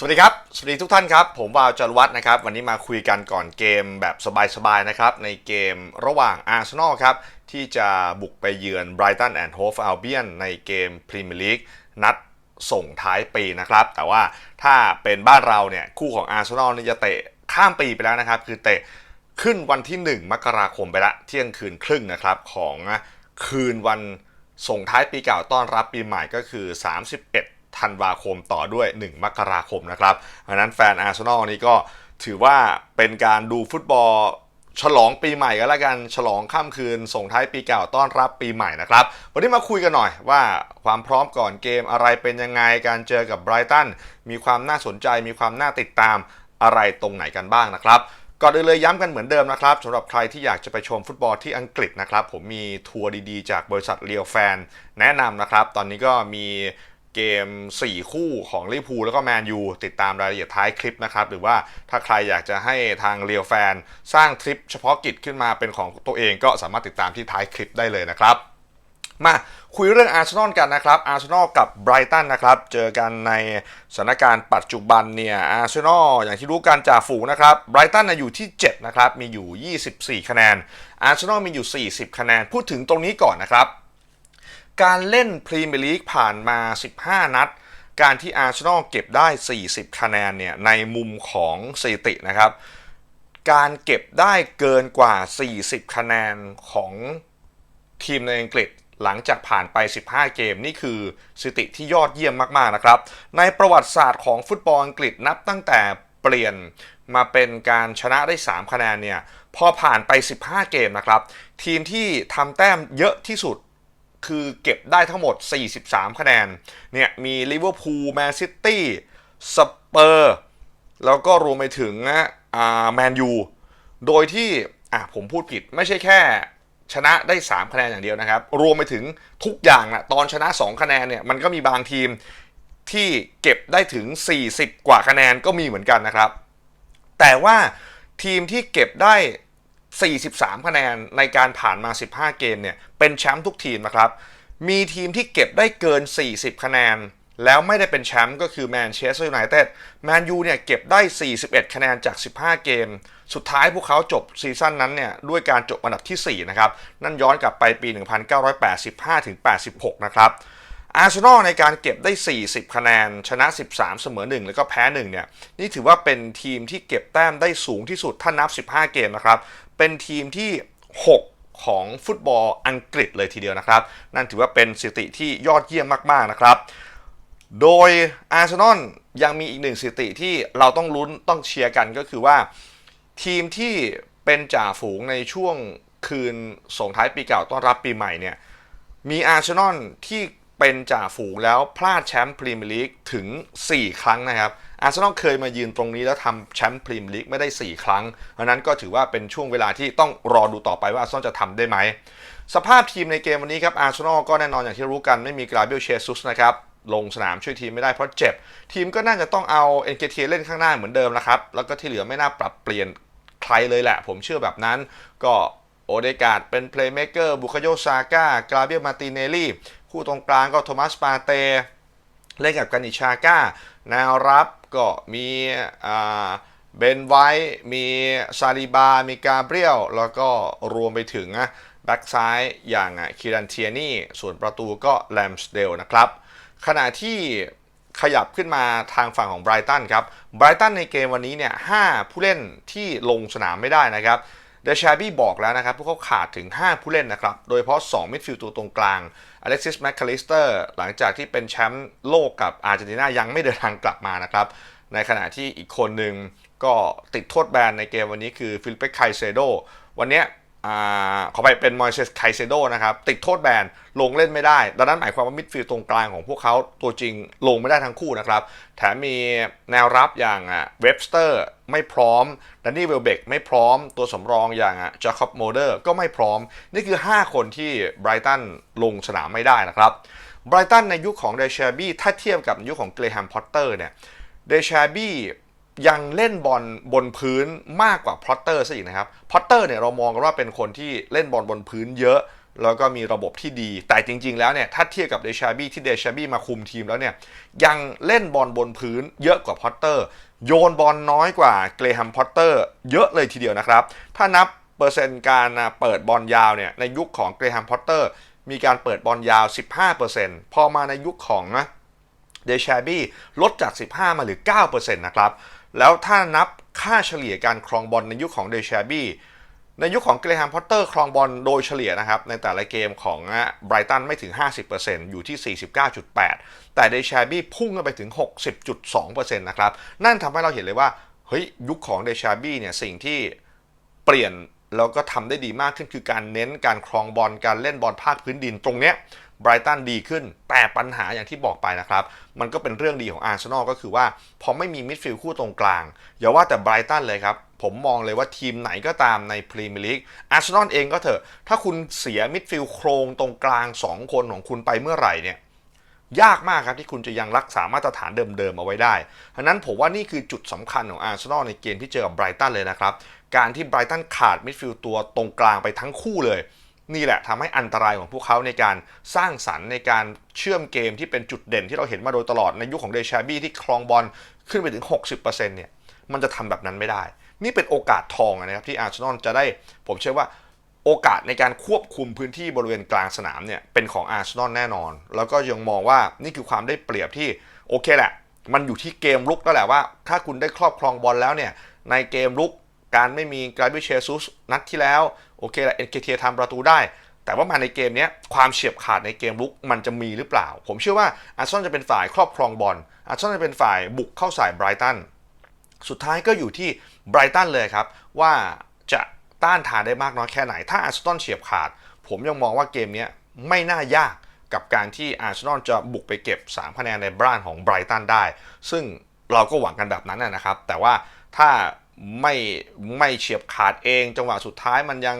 สวัสดีครับ สวัสดีทุกท่านครับ ผมวาวจรวัฒน์นะครับ วันนี้มาคุยกันก่อนเกมแบบสบายๆนะครับ ในเกมระหว่างอาร์เซนอลครับ ที่จะบุกไปเยือน Brighton and Hove Albion ในเกมพรีเมียร์ลีกนัดส่งท้ายปีนะครับ แต่ว่าถ้าเป็นบ้านเราเนี่ย คู่ของอาร์เซนอลนี่จะเตะข้ามปีไปแล้วนะครับ คือเตะขึ้นวันที่ 1 มกราคมไปละเที่ยงคืนครึ่งนะครับของคืนวันส่งท้ายปีเก่าต้อนรับปีใหม่ก็คือ 31 ธันวาคมต่อด้วย 1 มกราคมนะครับดังนั้นแฟนอาร์เซนอลนี่ก็ถือว่าเป็นการดูฟุตบอลฉลองปีใหม่กันแล้วกัน ฉลองข้ามคืน ส่งท้ายปีเก่าต้อนรับปีใหม่นะครับ วันนี้มาคุยกันหน่อยว่าความพร้อมก่อนเกมอะไรเป็นยังไง การเจอกับไบรตัน มีความน่าสนใจ มีความน่าติดตามอะไรตรงไหนกันบ้างนะครับก่อนอื่นเลยย้ำกันเหมือนเดิมนะครับสำหรับใครที่อยากจะไปชมฟุตบอลที่อังกฤษนะครับ ผมมีทัวร์ดีๆ จากบริษัทเรียวแฟนแนะนำนะครับ ตอนนี้ก็มี เกม 4 คู่ของลิเวอร์พูลแล้วก็แมนยูติดตามรายละเอียดท้ายคลิปนะครับ หรือว่าถ้าใครอยากจะให้ทางเรียวแฟน สร้างทริปเฉพาะกิจขึ้นมาเป็นของตัวเองก็สามารถติดตามที่ท้ายคลิปได้เลยนะครับ มาคุยเรื่องอาร์เซนอลกันนะครับ อาร์เซนอลกับไบรตันนะครับ เจอกันในสถานการณ์ปัจจุบันเนี่ย อาร์เซนอลอย่างที่รู้กันจ่าฝูงนะครับ ไบรตันอยู่ที่ 7 นะครับ มีอยู่ 24 คะแนน อาร์เซนอลมีอยู่ 40 คะแนน พูดถึงตรงนี้ก่อนนะครับ การเล่นพรีเมียร์ลีกผ่านมา 15 นัด การที่อาร์เซนอลเก็บได้ 40 คะแนนเนี่ยในมุมของสถิตินะครับ การเก็บได้เกินกว่า 40 คะแนนของทีมในอังกฤษหลังจากผ่านไป 15 เกม นี่คือสถิติที่ยอดเยี่ยมมากๆนะครับ ในประวัติศาสตร์ของฟุตบอลอังกฤษนับตั้งแต่เปลี่ยนมาเป็นการชนะได้ 3 คะแนนเนี่ย พอผ่านไป 15 เกมนะครับ ทีมที่ทำแต้มเยอะที่สุด คือเก็บได้ทั้งหมด 43 คะแนน เนี่ยมีลิเวอร์พูลแมนซิตี้สเปอร์แล้วก็รวมไปถึงอ่าแมนยูโดยที่อะผมพูดผิดไม่ใช่แค่ชนะได้ 3 คะแนนอย่างเดียวนะครับ รวมไปถึงทุกอย่างนะตอนชนะ 2 คะแนนเนี่ยมันก็มีบางทีมที่เก็บได้ถึง 40 กว่าคะแนนก็มีเหมือนกันนะครับ แต่ว่าทีมที่เก็บได้ 43 คะแนนในการผ่านมา 15 เกมเนี่ยเป็นแชมป์ทุกทีมนะครับ มีทีมที่เก็บได้เกิน 40 คะแนน แล้วไม่ได้เป็นแชมป์ก็คือแมนเชสเตอร์ยูไนเต็ดแมนยูเนี่ยเก็บได้ 41 คะแนนจาก 15 เกม สุดท้ายพวกเขาจบซีซั่นนั้นเนี่ยด้วยการจบอันดับที่ 4 นะครับ นั่นย้อนกลับไปปี 1985ถึง86 นะครับอาร์เซนอลในการเก็บได้ 40 คะแนน ชนะ 13 เสมอ 1 แล้วก็แพ้ 1 เนี่ย นี่ถือว่าเป็นทีมที่เก็บแต้มได้สูงที่สุด ถ้านับ 15 เกมนะครับ เป็นทีมที่ 6 ของฟุตบอลอังกฤษเลยทีเดียวนะครับ นั่นถือว่าเป็นสถิติที่ยอดเยี่ยมมากๆนะครับ โดยอาร์เซนอลยังมีอีกหนึ่งสถิติที่เราต้องลุ้นต้องเชียร์กันก็คือว่า ทีมที่เป็นจ่าฝูงในช่วงคืนส่งท้ายปีเก่าต้อนรับปีใหม่เนี่ยมีอาร์เซนอลที่เป็นจ่าฝูงแล้วพลาดแชมป์พรีเมียร์ลีกถึง 4 ครั้งนะครับ อาร์เซนอลเคยมายืนตรงนี้แล้วทำแชมป์พรีเมียร์ลีกไม่ได้ 4 ครั้งเพราะนั้นก็ถือว่าเป็นช่วงเวลาที่ต้องรอดูต่อไปว่าอาร์เซนอลจะทำได้ไหม สภาพทีมในเกมวันนี้ครับอาร์เซนอลก็แน่นอนอย่างที่รู้กันไม่มีกราเบลเชซุสนะครับลงสนามช่วยทีมไม่ได้เพราะเจ็บ ทีมก็น่าจะต้องเอาเอ็นเกเทียเล่นข้างหน้าเหมือนเดิมนะครับแล้วก็ที่เหลือไม่น่าปรับเปลี่ยนใครเลยแหละ ผมเชื่อแบบนั้นก็โอเดกาดเป็นเพลย์เมเกอร์บุคโยซาก้ากราเบียมาติเนลลี่ คู่ตรงกลางก็โทมัสปาเต เล่นกับกานิชาก้าแนวรับ ก็มีเบนไวท์มีซาลิบา มีกาเบรียล แล้วก็รวมไปถึงแบ็กซ้ายอย่างคิรันเทียนี่ ส่วนประตูก็แลมสเดลนะครับ ขณะที่ขยับขึ้นมาทางฝั่งของไบรตันครับ ไบรตันในเกมวันนี้เนี่ยหผู้เล่นที่ลงสนามไม่ได้นะครับ เดชาบี้บอกแล้วนะครับ พวกเขาขาดถึง 5 ผู้เล่นนะครับ โดยเฉพาะ 2 มิดฟิลด์ตัวตรงกลางอเล็กซิสแมคคาลิสเตอร์หลังจากที่เป็นแชมป์โลกกับอาร์เจนตินายังไม่เดินทางกลับมานะครับ ในขณะที่อีกคนหนึ่งก็ติดโทษแบนในเกมวันนี้คือฟิลิปเปไคเซโดวันนี้ ขอไปเป็นมอยเซสไคเซโดนะครับ ติดโทษแบนลงเล่นไม่ได้ ดังนั้นหมายความว่ามิดฟิลด์ตรงกลางของพวกเขาตัวจริงลงไม่ได้ทั้งคู่นะครับ แถมมีแนวรับอย่างเว็บสเตอร์ไม่พร้อมดันนี่เวลเบกไม่พร้อมตัวสำรองอย่างจาคอบโมเดอร์ก็ไม่พร้อม นี่คือ 5 คนที่ไบรตันลงสนามไม่ได้นะครับไบรตันในยุคของเดชาบี้ถ้าเทียบกับยุคของเกรแฮมพอตเตอร์เนี่ยเดชาบี้ ยังเล่นบอลบนพื้นมากกว่าพอตเตอร์ซะอีกนะครับพอตเตอร์เนี่ยเรามองกันว่าเป็นคนที่เล่นบอลบนพื้นเยอะ แล้วก็มีระบบที่ดี แต่จริง ๆ แล้วเนี่ยถ้าเทียบกับเดชาบี้ที่เดชาบี้มาคุมทีมแล้วเนี่ยยังเล่นบอลบนพื้นเยอะกว่าพอตเตอร์ โยนบอลน้อยกว่าเกรแฮมพอตเตอร์เยอะเลยทีเดียวนะครับ ถ้านับเปอร์เซ็นต์การเปิดบอลยาวเนี่ยในยุคของเกรแฮมพอตเตอร์มีการเปิดบอลยาว 15%พอมาในยุคของ เดชาบี้ลดจาก 15 มาเหรือ 9%นะครับ แล้วถ้านับค่าเฉลี่ยการครองบอลในยุคของเดชาบี้ในยุคของเกรแฮมพอตเตอร์ครองบอลโดยเฉลี่ยนะครับ ในแต่ละเกมของไบรตันไม่ถึง 50%อยู่ที่ 49.8 แต่เดชาบี้พุ่งขึ้นไปถึง 60.2%นะครับ นั่นทำให้เราเห็นเลยว่า เฮ้ย ยุคของเดชาบี้เนี่ยสิ่งที่เปลี่ยนแล้วก็ทำได้ดีมากขึ้นคือการเน้นการครองบอลการเล่นบอลภาคพื้นดินตรงเนี้ย ไบรตันดีขึ้น แต่ปัญหาอย่างที่บอกไปนะครับ มันก็เป็นเรื่องดีของอาร์เซนอลก็คือว่า พอไม่มีมิดฟิลด์คู่ตรงกลาง อย่าว่าแต่ไบรตันเลยครับ ผมมองเลยว่าทีมไหนก็ตามในพรีเมียร์ลีกอาร์เซนอลเองก็เถอะ ถ้าคุณเสียมิดฟิลด์โครงตรงกลาง 2 คนของคุณไปเมื่อไหร่เนี่ยยากมากครับที่คุณจะยังรักษามาตรฐานเดิมๆเอาไว้ได้ฉะนั้นผมว่านี่คือจุดสำคัญของอาร์เซนอลในเกมที่เจอกับไบรตันเลยนะครับ การที่ไบรตันขาดมิดฟิลด์ตัวตรงกลางไปทั้งคู่เลย นี่แหละทำให้อันตรายของพวกเขาในการสร้างสรรค์ในการเชื่อมเกมที่เป็นจุดเด่นที่เราเห็นมาโดยตลอดในยุคของเดชาบี้ที่ครองบอลขึ้นไปถึง 60%เนี่ยมันจะทำแบบนั้นไม่ได้ นี่เป็นโอกาสทองนะครับที่อาร์เซนอลจะได้ผมเชื่อว่าโอกาสในการควบคุมพื้นที่บริเวณกลางสนามเนี่ยเป็นของอาร์เซนอลแน่นอน แล้วก็ยังมองว่านี่คือความได้เปรียบที่โอเคแหละ มันอยู่ที่เกมลุกแล้วแหละว่า ถ้าคุณได้ครอบครองบอลแล้วเนี่ยในเกมลุกการไม่มีกราบิเชซุสนัดที่แล้ว โอเคแหละเอ็นเคเทียทำประตูได้ แต่ว่ามาในเกมนี้ความเฉียบขาดในเกมลุกมันจะมีหรือเปล่า ผมเชื่อว่าอาร์เซนอลจะเป็นฝ่ายครอบครองบอลอาร์เซนอลจะเป็นฝ่ายบุกเข้าใส่ไบรตันสุดท้ายก็อยู่ที่ไบรตันเลยครับ ว่าจะต้านทานได้มากน้อยแค่ไหน ถ้าอาร์เซนอลเฉียบขาด ผมยังมองว่าเกมนี้ไม่น่ายากกับการที่อาร์เซนอลจะบุกไปเก็บ 3 คะแนนในบ้านของไบรตันได้ ซึ่งเราก็หวังกันแบบนั้นนะครับ แต่ว่าถ้า ไม่ไม่เฉียบขาดเอง จังหวะสุดท้ายมันยัง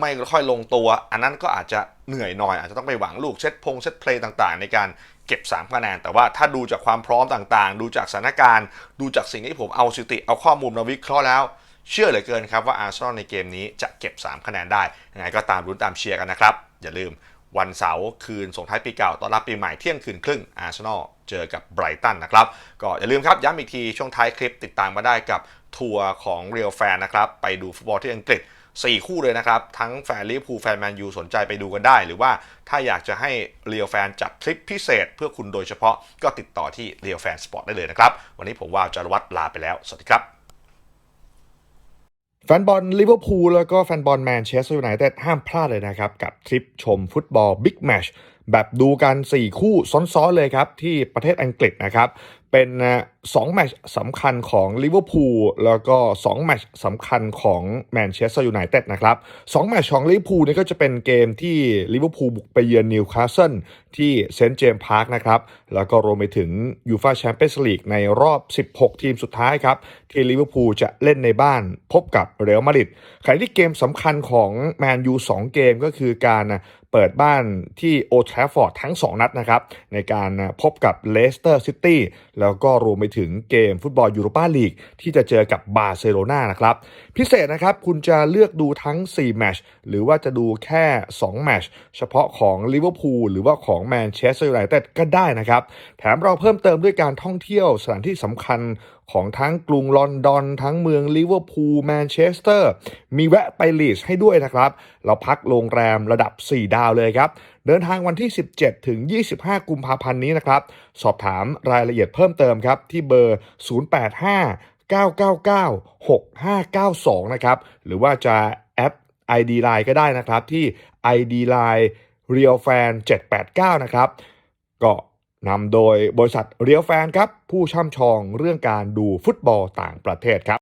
ไม่ค่อยลงตัว อันนั้นก็อาจจะเหนื่อยหน่อย อาจจะต้องไปหวังลูกเซตพงเซตเพลย์ต่างๆ ในการเก็บ3คะแนนแต่ว่าถ้าดูจากความพร้อมต่างๆ ดูจากสถานการณ์ ดูจากสิ่งที่ผมเอาสถิติเอาข้อมูลมาวิเคราะห์แล้ว เชื่อเหลือเกินครับว่าอาร์เซนอลในเกมนี้จะเก็บ 3 คะแนนได้ยังไงก็ตามรุ้นตามเชียร์กันนะครับ อย่าลืมวันเสาร์คืนส่งท้ายปีเก่าต้อนรับปีใหม่เที่ยงคืนครึ่งอาร์เซนอลเจอกับไบรตันนะครับ ก็อย่าลืมครับย้ำอีกทีช่วงท้ายคลิปติดตามมาได้กับ ทัวร์ของเรียลแฟนนะครับ ไปดูฟุตบอลที่อังกฤษ 4 คู่เลยนะครับ ทั้งแฟนลิเวอร์พูลแฟนแมนยูสนใจไปดูกันได้ หรือว่าถ้าอยากจะให้เรียลแฟนจัดทริปพิเศษ เพื่อคุณโดยเฉพาะก็ติดต่อที่เรียลแฟนสปอร์ตได้เลยนะครับ วันนี้ผมว่าวจารวัตรลาไปแล้ว สวัสดีครับแฟนบอลลิเวอร์พูลแล้วก็แฟนบอลแมนเชสเตอร์ยูไนเต็ดห้ามพลาดเลยนะครับ กับทริปชมฟุตบอลบิ๊กแมชแบบดูกัน 4 คู่ซ้อนๆเลยครับ ที่ประเทศอังกฤษนะครับ เป็น 2 แมตช์สำคัญของลิเวอร์พูลแล้วก็ 2 แมตช์สำคัญของแมนเชสเตอร์ยูไนเต็ดนะครับ 2 แมตช์ของลิเวอร์พูลนี่ก็จะเป็นเกมที่ลิเวอร์พูลบุกไปเยือนนิวคาสเซิลที่เซนต์เจมส์พาร์คนะครับ แล้วก็รวมไปถึงยูฟาแชมเปี้ยนส์ลีกในรอบ 16 ทีมสุดท้ายครับ ที่ลิเวอร์พูลจะเล่นในบ้านพบกับเรอัลมาดริดขณะที่เกมสำคัญของแมนยู2เกมก็คือการ เปิดบ้านที่โอทราฟอร์ดทั้ง 2 นัดนะครับ ในการพบกับเลสเตอร์ซิตี้แล้วก็รวมไปถึงเกมฟุตบอลยูโรปาลีกที่จะเจอกับบาร์เซโลนานะครับ พิเศษนะครับคุณจะเลือกดูทั้ง 4 แมชหรือว่าจะดูแค่ 2 แมชเฉพาะของลิเวอร์พูลหรือว่าของแมนเชสเตอร์ยูไนเต็ดก็ได้นะครับ แถมเราเพิ่มเติมด้วยการท่องเที่ยวสถานที่สำคัญของทั้งกรุงลอนดอน ทั้งเมืองลิเวอร์พูลแมนเชสเตอร์ มีแวะไปลีส์ให้ด้วยนะครับ เราพักโรงแรมระดับ 4 ดาวเลยครับ เดินทางวันที่ 17 ถึง 25 กุมภาพันธ์นี้นะครับ สอบถามรายละเอียดเพิ่มเติมครับ ที่เบอร์ 085 999 6592 นะครับ หรือว่าจะแอด ID Line ก็ได้นะครับที่ ID Line Real Fan 789 นะครับ ก็ นำโดยบริษัทเรียวแฟนครับ ผู้ช่ำชองเรื่องการดูฟุตบอลต่างประเทศครับ